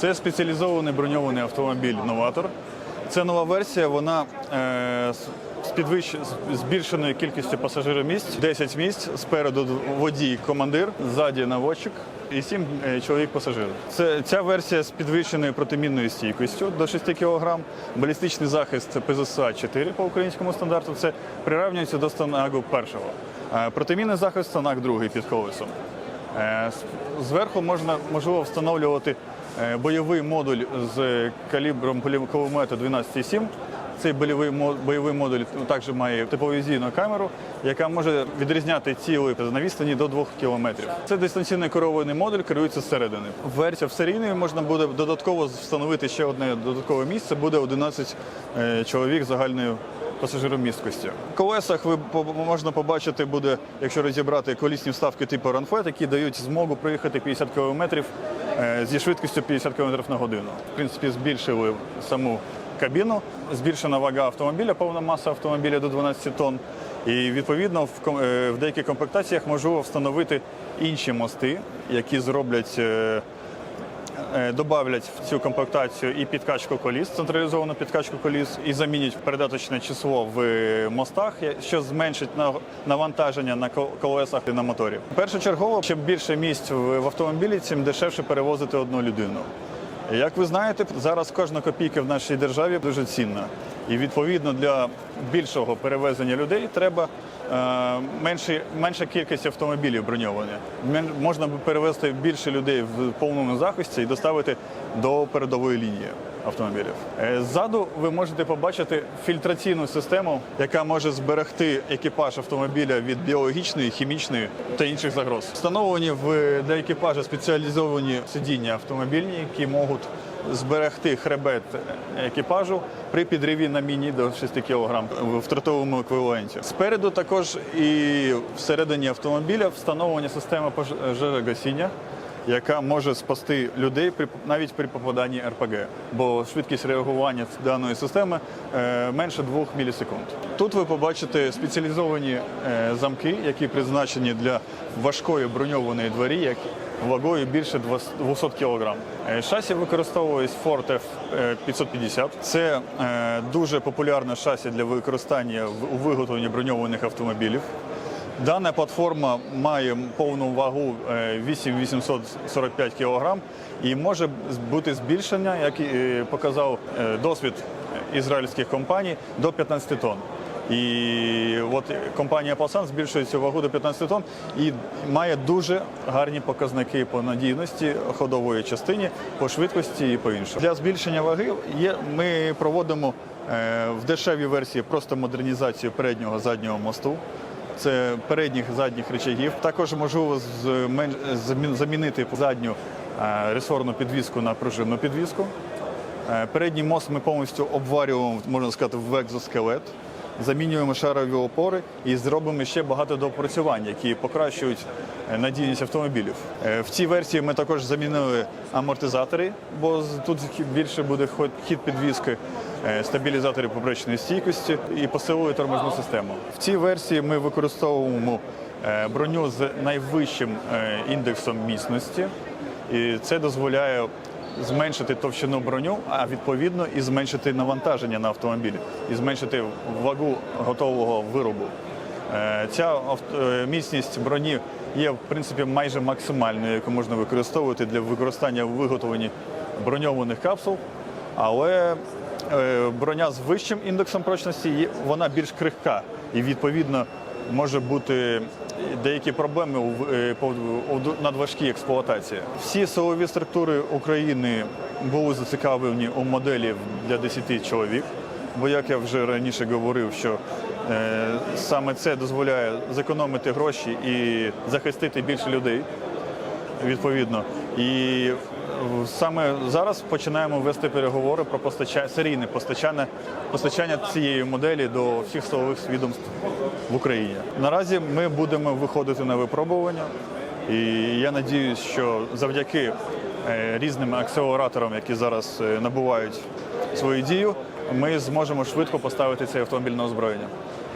Це спеціалізований броньований автомобіль Новатор. Це нова версія, вона е, з- підвищ... збільшеною кількістю пасажирів місць. 10 місць, спереду водій, командир, ззаді наводчик і 7 чоловік пасажирів. Це ця версія з підвищеною протимінною стійкістю до 6 кг, балістичний захист ПЗСА 4 по українському стандарту. Це прирівнюється до станагу першого. Е, протимінний захист станаг другий під колесом. Е, Зверху можна можливо встановлювати е, бойовий модуль з калібром кулемету 12,7. Цей бойовий модуль також має тепловізійну камеру, яка може відрізняти ціли на відстані до 2 кілометрів. Це дистанційний керований модуль, керується зсередини. Версія в серійної можна буде додатково встановити ще одне додаткове місце. Буде 11 е, чоловік загальною пасажиромісткості. В колесах ви можна побачити буде, якщо розібрати колісні вставки типу Ранфет, які дають змогу проїхати 50 км зі швидкістю 50 км на годину. В принципі, збільшили саму кабіну, збільшена вага автомобіля, повна маса автомобіля до 12 тонн. І відповідно в, е, в деяких комплектаціях можливо встановити інші мости, які зроблять. Е, добавлять в цю комплектацію і підкачку коліс, централізовану підкачку коліс, і замінять передаточне число в мостах, що зменшить на- навантаження на колесах і на моторі. Першочергово, чим більше місць в автомобілі, тим дешевше перевозити одну людину. Як ви знаєте, зараз кожна копійка в нашій державі дуже цінна. І відповідно для більшого перевезення людей треба е, менше, менша кількість автомобілів броньованих. Мен- Можна би перевезти більше людей в повному захисті і доставити до передової лінії автомобілів. Е, Ззаду ви можете побачити фільтраційну систему, яка може зберегти екіпаж автомобіля від біологічної, хімічної та інших загроз. Встановлені в для екіпажа спеціалізовані сидіння автомобільні, які можуть зберегти хребет екіпажу при підриві на міні до 6 кг в втратовому еквіваленті. Спереду також і всередині автомобіля встановлена система пожежогасіння, яка може спасти людей при навіть при попаданні РПГ, бо швидкість реагування даної системи е, менше 2 мілісекунд. Тут ви побачите спеціалізовані е, замки, які призначені для важкої броньованої двері, як вагою більше 200 кг. Е, Шасі використовують Ford F550. Це дуже популярне шасі для використання у виготовленні броньованих автомобілів. Дана платформа має повну вагу е, 8845 кг і може бути збільшення, як е, показав е, досвід ізраїльських компаній, до 15 тонн. І от компанія Палсан збільшує цю вагу до 15 тонн і має дуже гарні показники по надійності ходової частині, по швидкості і по іншому. Для збільшення ваги є, ми проводимо е, в дешевій версії просто модернізацію переднього заднього мосту. Це передніх задніх речагів. Також можливо замінити задню е, ресорну підвіску на пружинну підвіску. Е, Передній мост ми повністю обварюємо, можна сказати, в екзоскелет. Замінюємо шарові опори і зробимо ще багато доопрацювань, які покращують е, надійність автомобілів. Е, В цій версії ми також замінили амортизатори, бо тут більше буде хід підвіски, е, стабілізатори поперечної стійкості і посилили тормозну систему. В цій версії ми використовуємо броню з найвищим індексом міцності, і це дозволяє зменшити товщину броню, а відповідно і зменшити навантаження на автомобілі, і зменшити вагу готового виробу. Е, Ця е, міцність броні є в принципі майже максимальною, яку можна використовувати для використання в виготовленні броньованих капсул, але е, броня з вищим індексом прочності вона більш крихка і відповідно може бути деякі проблеми у е, надважкій експлуатації. Всі силові структури України були зацікавлені у моделі для 10 чоловік. Бо як я вже раніше говорив, що е, саме це дозволяє зекономити гроші і захистити більше людей відповідно. І саме зараз починаємо вести переговори про постачання серійне постачання постачання цієї моделі до всіх силових відомств в Україні. Наразі ми будемо виходити на випробування, і я надіюсь, що завдяки е, різним акселераторам, які зараз е, набувають свою дію, ми зможемо швидко поставити цей автомобіль на озброєння.